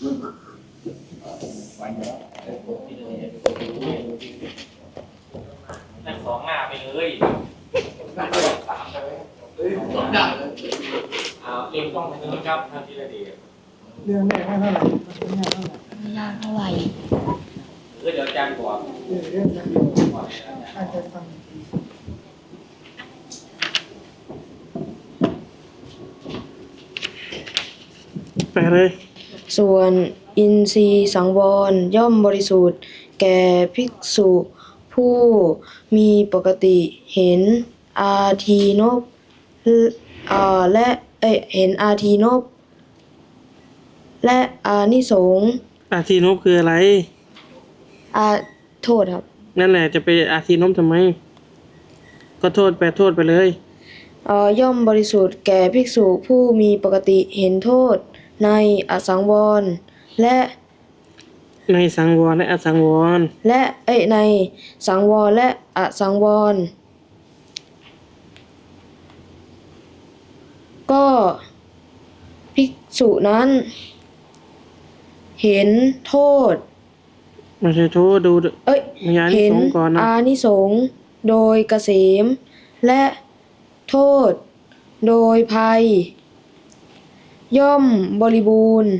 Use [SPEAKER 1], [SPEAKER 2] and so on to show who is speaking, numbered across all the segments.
[SPEAKER 1] นั่งสองหน้าไปเลย
[SPEAKER 2] สองอย่างเลย
[SPEAKER 1] เอาเรียงต้องไปเลยครับท่านธีรเดช
[SPEAKER 3] เรื่องแรกไม่เท่าไหร่ไม่ยากเท่าไหร่
[SPEAKER 4] ไม่ยากเท่าไหร่
[SPEAKER 1] เออเดี๋ยวอาจารย์บอก
[SPEAKER 3] เออเรื่องเดียว
[SPEAKER 1] ก่อนเลยนะอาจารย์
[SPEAKER 3] อาจจะฟัง
[SPEAKER 5] ไปเลย
[SPEAKER 4] ส่วนอินทรีย์สังวร ย่อมบริสุทธิ์ แก่ภิกษุ ผู้มีปกติเห็นอาทีนบอ่าและเอยเห็นอาทีนบและอานิสงส์
[SPEAKER 5] อาทีนบคืออะไร
[SPEAKER 4] อาโทษครับ
[SPEAKER 5] นั่นแหละจะไปอาทีนบทำไม ก็โทษไปโทษไปเลย
[SPEAKER 4] เอ่อย่อมบริสุทธิ์แก่ภิกษุผู้มีปกติเห็นโทษ ในอสังวรและ
[SPEAKER 5] ในสังวรและอสังวร
[SPEAKER 4] และเอ้ยในสังวรและอสังวร ก็ภิกษุนั้น เห็นโทษ
[SPEAKER 5] ไม่ใช่โทษดู
[SPEAKER 4] เอ้ย
[SPEAKER 5] มีอานิ
[SPEAKER 4] เห็น
[SPEAKER 5] สงส์ก่อนนะ
[SPEAKER 4] อานิสงส์โดยเกษม และโทษ โดยภัย ย่อมบริบูรณ์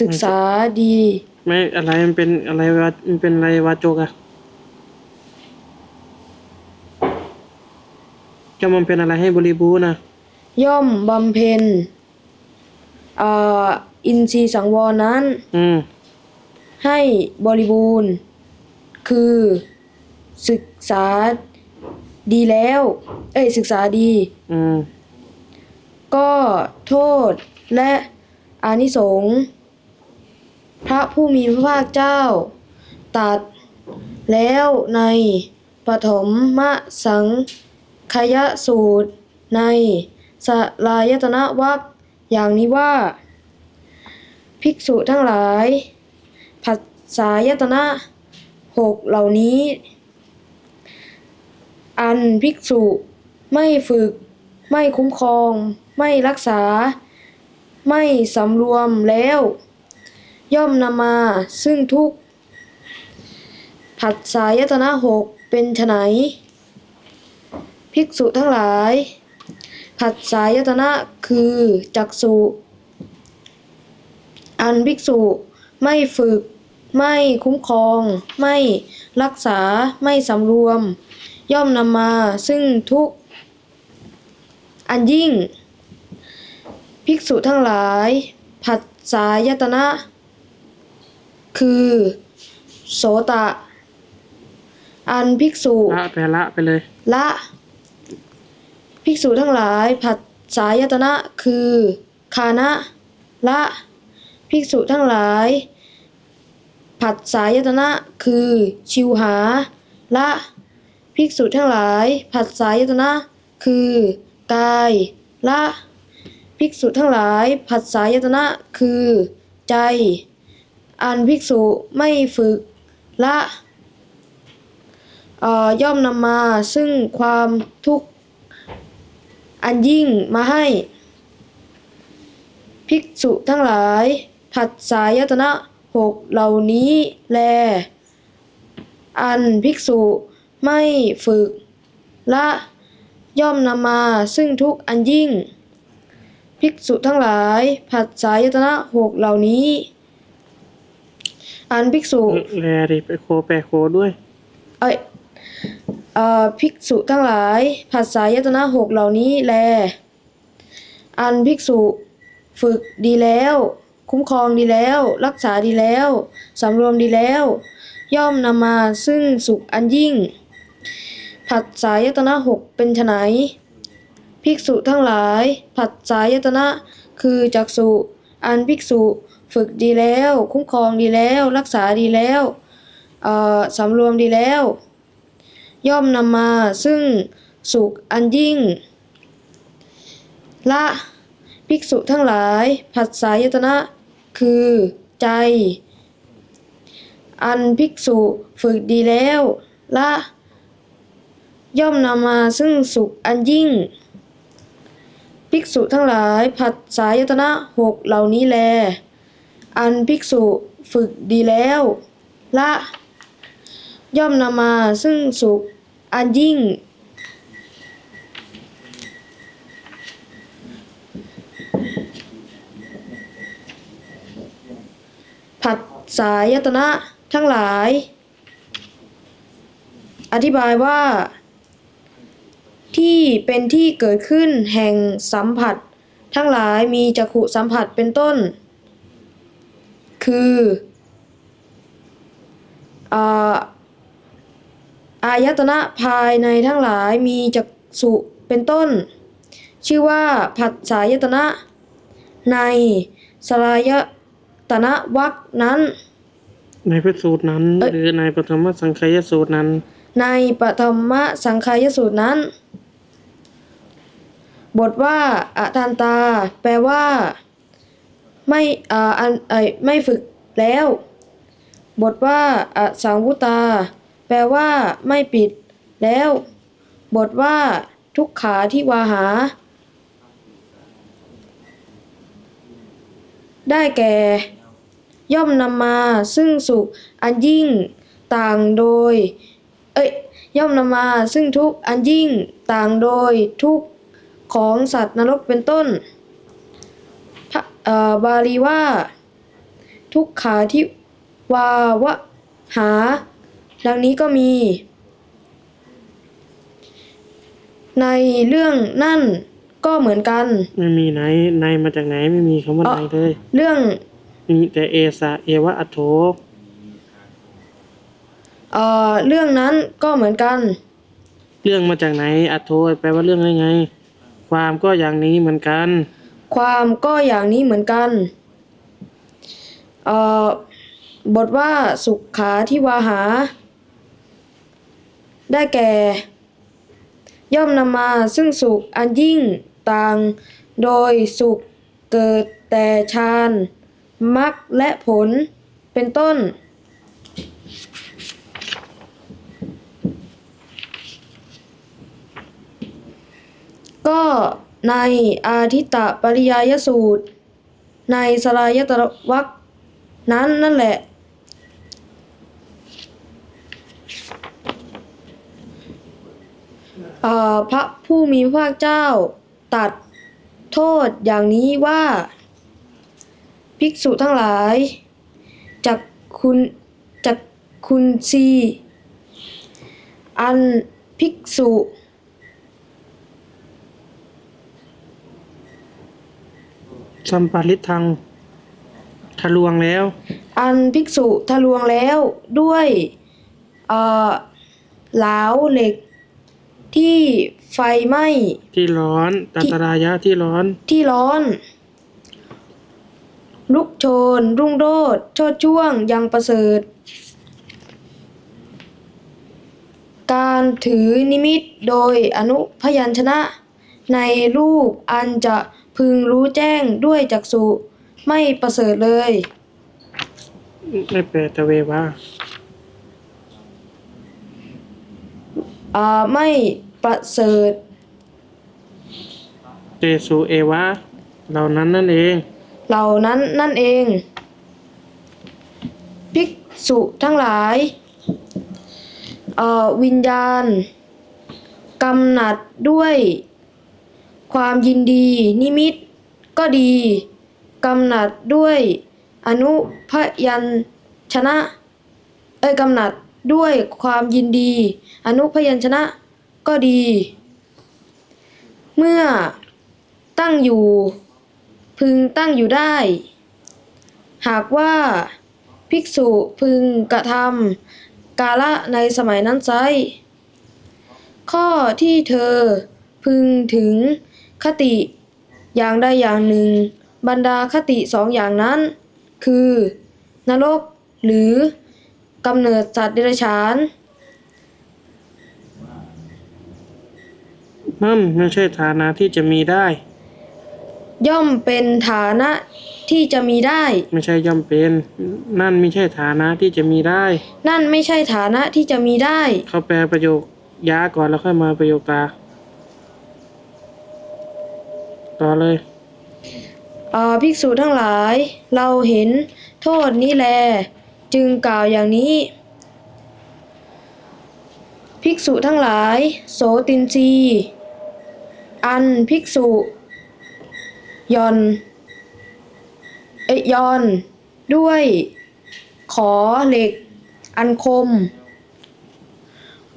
[SPEAKER 4] ศึกษาดี
[SPEAKER 5] ไม่อะไรมันเป็นอะไรวะมันเป็นอะไรวาจกอะจะมันเป็นอะไรให้บริบูรณ์นะ
[SPEAKER 4] ย่อมบำเพ็ญอ่าอินทรีย์สังวรนั้น
[SPEAKER 5] อืม
[SPEAKER 4] ให้บริบูรณ์ คือศึกษาดีแล้ว เอ้ยศึกษาดี
[SPEAKER 5] อืม
[SPEAKER 4] ก็โทษ และอานิสงส์พระผู้มีพระภาคเจ้าตรัดแล้วในปฐมมะสังคยสูตร ในสลายตนะวักอย่างนี้ว่า ภิกษุทั้งหลาย ผัสสายตนะหกเหล่านี้ อันภิกษุไม่ฝึก ไม่คุ้มครอง ไม่รักษา ไม่สำรวมแล้ว ย่อมนำมาซึ่งทุกข์ผัสสายตนะหกเป็นไฉนภิกษุทั้งหลาย ผัสสายตนะคือจักษุอันภิกษุไม่ฝึก ไม่คุ้มครอง ไม่รักษาไม่สำรวม ย่อมนำมาซึ่งทุกอันยิ่ง ภิกษุทั้งหลาย ผัสสายตนะ คือ โสตะ อันภิกษุ
[SPEAKER 5] ละไปละไปเลย
[SPEAKER 4] ละ ภิกษุทั้งหลาย ผัสสายตนะ คือคานะละ ภิกษุทั้งหลาย ผัสสายตนะ คือ ชิวหา ละ ภิกษุทั้งหลาย ผัสสายตนะ คือ กาย ละ ภิกษุทั้งหลายผัสสายตนะคือ ใจ อันภิกษุไม่ฝึกละย่อมนำมาซึ่งความทุกข์อันยิ่งมาให้ ภิกษุทั้งหลาย ผัสสายตนะหกเหล่านี้แล อันภิกษุไม่ฝึกละย่อมนำมาซึ่งทุกข์อันยิ่ง ภิกษุทั้งหลาย ผัสสายตนะหกเหล่านี้ อันภิกษุ
[SPEAKER 5] แลดิไปโคแปรโคด้วย
[SPEAKER 4] เอ้ยเอ่อภิกษุทั้งหลายผัสสายตนะหกเหล่านี้แล อันภิกษุฝึกดีแล้ว คุ้มครองดีแล้ว รักษาดีแล้วสำรวมดีแล้ว ย่อมนำมาซึ่งสุขอันยิ่ง ผัสสายตนะหกเป็นไฉน ภิกษุทั้งหลาย ผัสสายตนะ คือจักษุอันภิกษุฝึกดีแล้ว คุ้มครองดีแล้ว รักษาดีแล้วสำรวมดีแล้ว ย่อมนำมาซึ่งสุขอันยิ่ง ละภิกษุทั้งหลาย ผัสสายตนะ คือใจ อันภิกษุฝึกดีแล้ว ละ ย่อมนำมาซึ่งสุขอันยิ่ง ภิกษุทั้งหลายผัสสายตนะหกเหล่านี้แล อันภิกษุฝึกดีแล้ว ละ ย่อมนำมาซึ่งสุขอันยิ่ง ผัสสายตนะทั้งหลาย อธิบายว่า ที่เป็นที่เกิดขึ้นแห่งสัมผัส ทั้งหลายมีจักขุสัมผัสเป็นต้น คืออาอายตนะภายในทั้งหลายมีจักสุเป็นต้น ชื่อว่าผัสสายตนะในสลายตนะวักนั้น
[SPEAKER 5] ในพระสูตรนั้น
[SPEAKER 4] เอ้ย
[SPEAKER 5] หรือในปฐมสังขยสูตรนั้น
[SPEAKER 4] ในปฐมสังขายสูตรนั้น บทว่าอะทันตา แปลว่า ไม่อ่าอันเอไม่ฝึกแล้ว บทว่าอะสังวุตา แปลว่า ไม่ปิด แล้ว บทว่า ทุกขาที่วาหา ได้แก่ ย่อมนำมา ซึ่งสุขอันยิ่ง ต่างโดย เอ้ยย่อมนำมา ซึ่งทุกอันยิ่ง ต่างโดยทุกข ของสัตว์นรกเป็นต้นพระเอ่อบาลีว่า ทุกขาที่วาวะหา ดังนี้ก็มี ในเรื่องนั่นก็เหมือนกัน
[SPEAKER 5] ไม่มีไหนในมาจากไหนไม่มีคำว่า
[SPEAKER 4] อ๋อ
[SPEAKER 5] ในเลย
[SPEAKER 4] เรื่อง
[SPEAKER 5] มีแต่เอสะเอวะอัตโถ
[SPEAKER 4] เอ่อเรื่องนั้นก็เหมือนกัน
[SPEAKER 5] เรื่องมาจากไหนอัตโถแปลว่าเรื่องได้ไง ความก็อย่างนี้เหมือนกัน
[SPEAKER 4] ความก็อย่างนี้เหมือนกันเอ่อบทว่าสุขขาที่วาหา ได้แก่ ย่อมนำมาซึ่งสุขอันยิ่งต่าง โดยสุขเกิดแต่ฌานมรรคและผลเป็นต้น ก็ในอาทิตตปริยายสูตร ในสลายตรวักนั้นนั่นแหละเอ่อพระผู้มีพระเจ้าตัดโทษอย่างนี้ว่า ภิกษุทั้งหลายจากคุณจากคุณซีอันภิกษุ
[SPEAKER 5] สัมปาริทังทะลวงแล้ว
[SPEAKER 4] อันภิกษุทะลวงแล้วด้วยเอ่อเหลาเหล็กที่ไฟไหม้
[SPEAKER 5] ที่ร้อนตัตรายะที่ร้อน
[SPEAKER 4] ที่ร้อน ลุกโชน รุ่งโรดโชดช่วงยังประเสริฐ การถือนิมิตโดยอนุพยัญชนะในรูปอันจะ พึงรู้แจ้งด้วยจักษุไม่ประเสริฐเลย
[SPEAKER 5] ไม่แปลตะเววา
[SPEAKER 4] อ่าไม่ประเสริฐ
[SPEAKER 5] เตสุเอวะเหล่านั้นนั่นเอง
[SPEAKER 4] เหล่านั้นนั่นเอง ภิกษุทั้งหลายเอ่อวิญญาณกำหนัดด้วย ความยินดี นิมิตก็ดี กำหนัดด้วย อนุพยัญชนะ เอ้ยกำหนัดด้วยความยินดี อนุพยัญชนะก็ดี เมื่อตั้งอยู่ พึงตั้งอยู่ได้ หากว่าภิกษุพึงกระทำกาละในสมัยนั้นไซข้อที่เธอพึงถึง คติ อย่างใดอย่างหนึ่ง บรรดาคติสองอย่างนั้น คือ นรกหรือกำเนิดสัตว์เดรัจฉาน
[SPEAKER 5] นั่นไม่ใช่ฐานะที่จะมีได้
[SPEAKER 4] ย่อมเป็นฐานะที่จะมีได้
[SPEAKER 5] ไม่ใช่ย่อมเป็น นั่นไม่ใช่ฐานะที่จะมีได้
[SPEAKER 4] นั่นไม่ใช่ฐานะที่จะมีได้
[SPEAKER 5] เขาแปลประโยคยาก่อนแล้วค่อยมาประโยคตา ต่อเลย
[SPEAKER 4] เอ่อภิกษุทั้งหลาย เราเห็นโทษนี้แล จึงกล่าวอย่างนี้ ภิกษุทั้งหลาย โสตินรีอันภิกษุยอนเอยยอน ด้วย ขอเหล็ก อันคม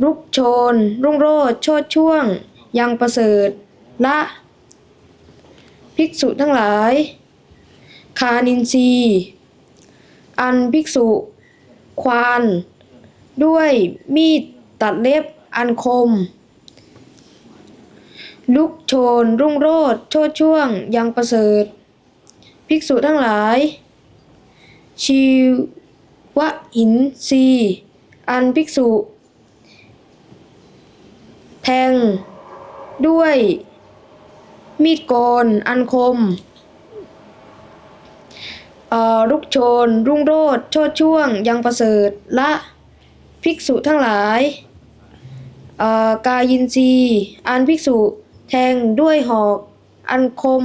[SPEAKER 4] รุกโชน รุ่งโรจน์โชดช่วง ยังประเสริฐ ละ ภิกษุทั้งหลาย คานินทรีอันภิกษุ ควานด้วยมีดตัดเล็บอันคม ลุกโชน รุ่งโรจน์โชดช่วงยังประเสริฐ ภิกษุทั้งหลาย ชีวะหินรีอันภิกษุ แทงด้วย มีดโกน อันคมลุกโชน รุ่งโรจน์โชดช่วง ยังประเสริฐ ละภิกษุทั้งหลาย กายินทรีอันภิกษุแทงด้วยหอก อันคม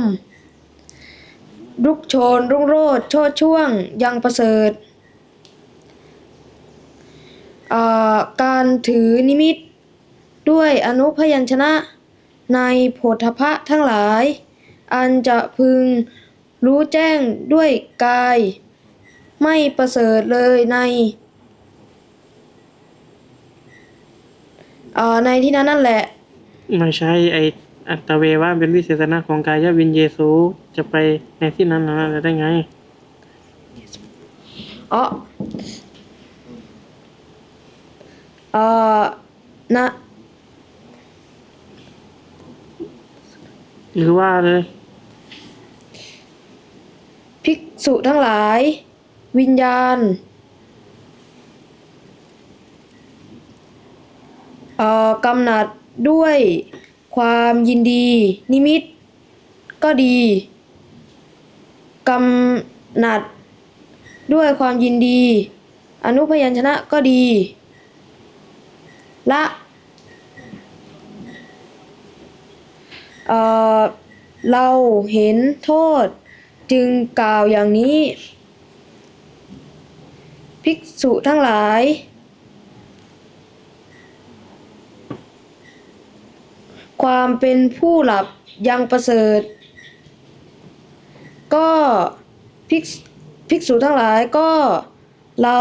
[SPEAKER 4] ลุกโชน รุ่งโรจน์โชดช่วง ยังประเสริฐ การถือนิมิต ด้วยอนุพยัญชนะ ในโพธพะทั้งหลาย อันจะพึงรู้แจ้งด้วยกาย ไม่ประเสริฐเลยในเอ่อในที่นั้นนั่นแหละ
[SPEAKER 5] ไม่ใช่ไออัตเวว่าเป็นวิเศษณะของกายวินเยซูจะไปในที่นั้นนะได้ไง
[SPEAKER 4] อ๋อเอ่อนะ
[SPEAKER 5] หรือว่าเลย
[SPEAKER 4] ภิกษุทั้งหลาย วิญญาณเอ่อกำหนัดด้วยความยินดี นิมิต ก็ดีกำหนัดด้วยความยินดี อนุพยัญชนะก็ดี ละ เราเห็นโทษจึงกล่าวอย่างนี้ ภิกษุทั้งหลาย ความเป็นผู้หลับยังประเสริฐ ก็ภิกษภิกษุทั้งหลายก็เรา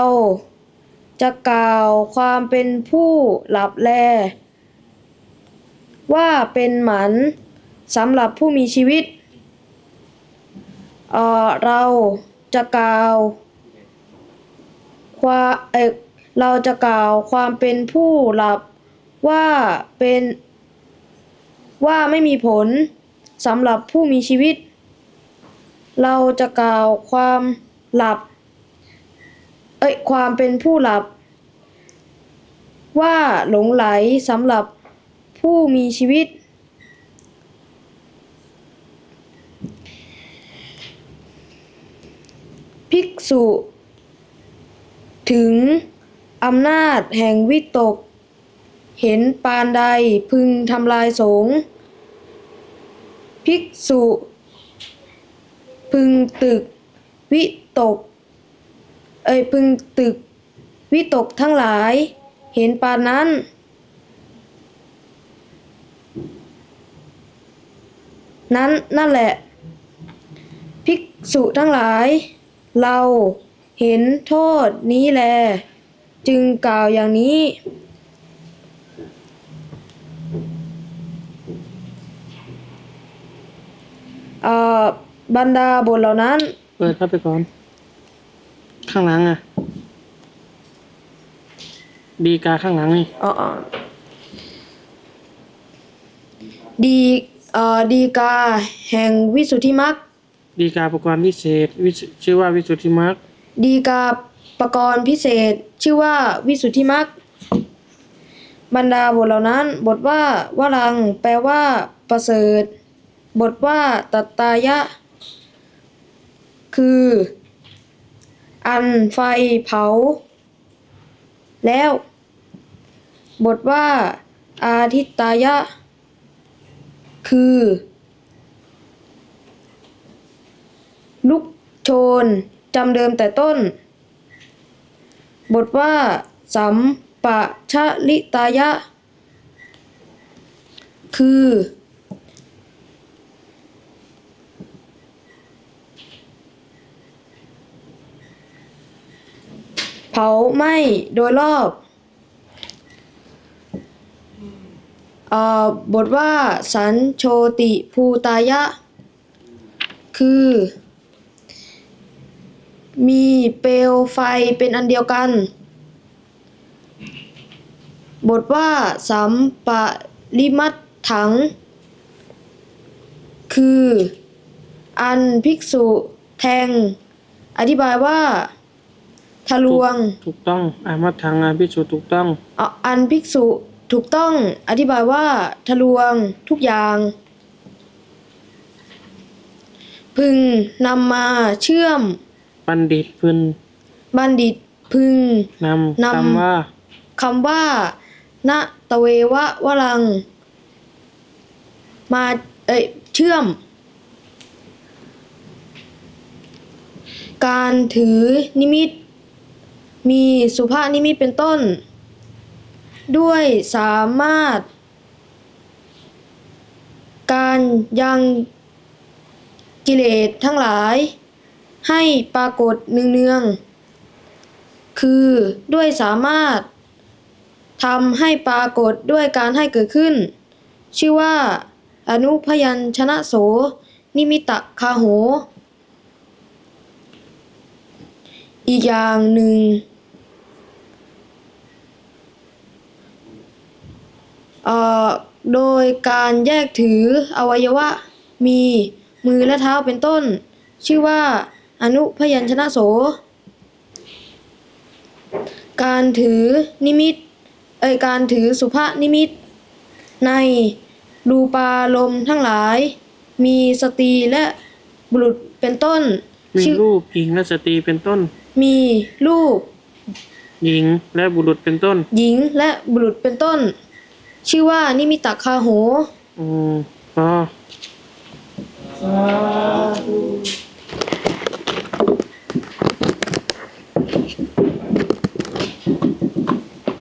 [SPEAKER 4] จะกล่าวความเป็นผู้หลับแล ว่าเป็นหมัน สำหรับผู้มีชีวิตเอ่อเราจะกล่าวความเอกเราจะกล่าวความเป็นผู้หลับว่าเป็นว่าไม่มีผลสำหรับผู้มีชีวิต เราจะกล่าวความหลับเอ้ยความเป็นผู้หลับ ว่าหลงไหลสำหรับผู้มีชีวิต ภิกษุ ถึงอำนาจแห่งวิตก เห็นปานใดพึงทำลายสงฆ์ภิกษุ พึงตึกวิตก เอ้ยพึงตึกวิตกทั้งหลาย เห็นปานนั้น นั้นนั่นแหละ ภิกษุทั้งหลาย เราเห็นโทษนี้แล จึงกล่าวอย่างนี้เอ่อบรรดาบทเหล่านั้น
[SPEAKER 5] เปิดเข้าไปก่อน ข้างหลังอะ ดีกาข้างหลังนี่
[SPEAKER 4] เอ่อดีเอ่อดีกาแห่งวิสุทธิมรรค
[SPEAKER 5] ดีกาประกรณ์พิเศษวิสุชื่อว่าวิสุทธิมรรค
[SPEAKER 4] ดีกาประกรณ์พิเศษ ชื่อว่าวิสุทธิมรรคบรรดาบทเหล่านั้น บทว่าวรัง แปลว่า ประเสริฐ บทว่าตัตตายะ คือ อันไฟเผา แล้ว บทว่า อาทิตตายะ คือ ลุกโชนจำเดิมแต่ต้น บทว่า สัมปะชะลิตายะ คือ เผาไหม้โดยรอบอบทว่า สันโชติภูตายะ คือ มีเปลวไฟเป็นอันเดียวกัน บทว่าสัมปะริมัตถัง คือ อันภิกษุแทง อธิบายว่า ทะลวง
[SPEAKER 5] ถูกต้องอามัตถังอาพิสูจน์ถูกต้อง
[SPEAKER 4] เอาอันภิกษุถูกต้อง อธิบายว่า ทะลวงทุกอย่าง พึงนำมาเชื่อม
[SPEAKER 5] บัณฑิตพึน
[SPEAKER 4] บัณฑิตพึง
[SPEAKER 5] นำ
[SPEAKER 4] นำ
[SPEAKER 5] คำว่า
[SPEAKER 4] คำว่าณตะเววะวลัง มาเอ้ยเชื่อม การถือนิมิต มีสุภาพนิมิตเป็นต้น ด้วยสามารถ การยังกิเลสทั้งหลาย ให้ปรากฏเนืองๆ คือด้วยสามารถทำให้ปรากฏด้วยการให้เกิดขึ้น ชื่อว่า อนุพยัญชนะโส นิมิตะคาโห อีกอย่างหนึ่งเอ่อโดยการแยกถืออวัยวะมีมือและเท้าเป็นต้น ชื่อว่า อนุพยัญชนะโส การถือนิมิตเอ่ยการถือสุภานิมิต ในรูปารมณ์ทั้งหลาย มีสตรีและบุรุษเป็นต้น
[SPEAKER 5] มี
[SPEAKER 4] ชื่อ
[SPEAKER 5] รูปหญิงและสตรีเป็นต้น
[SPEAKER 4] มีรูป
[SPEAKER 5] หญิงและบุรุษเป็นต้น
[SPEAKER 4] หญิงและบุรุษเป็นต้น ชื่อว่านิมิตคาโห
[SPEAKER 5] อืมพอ
[SPEAKER 3] สา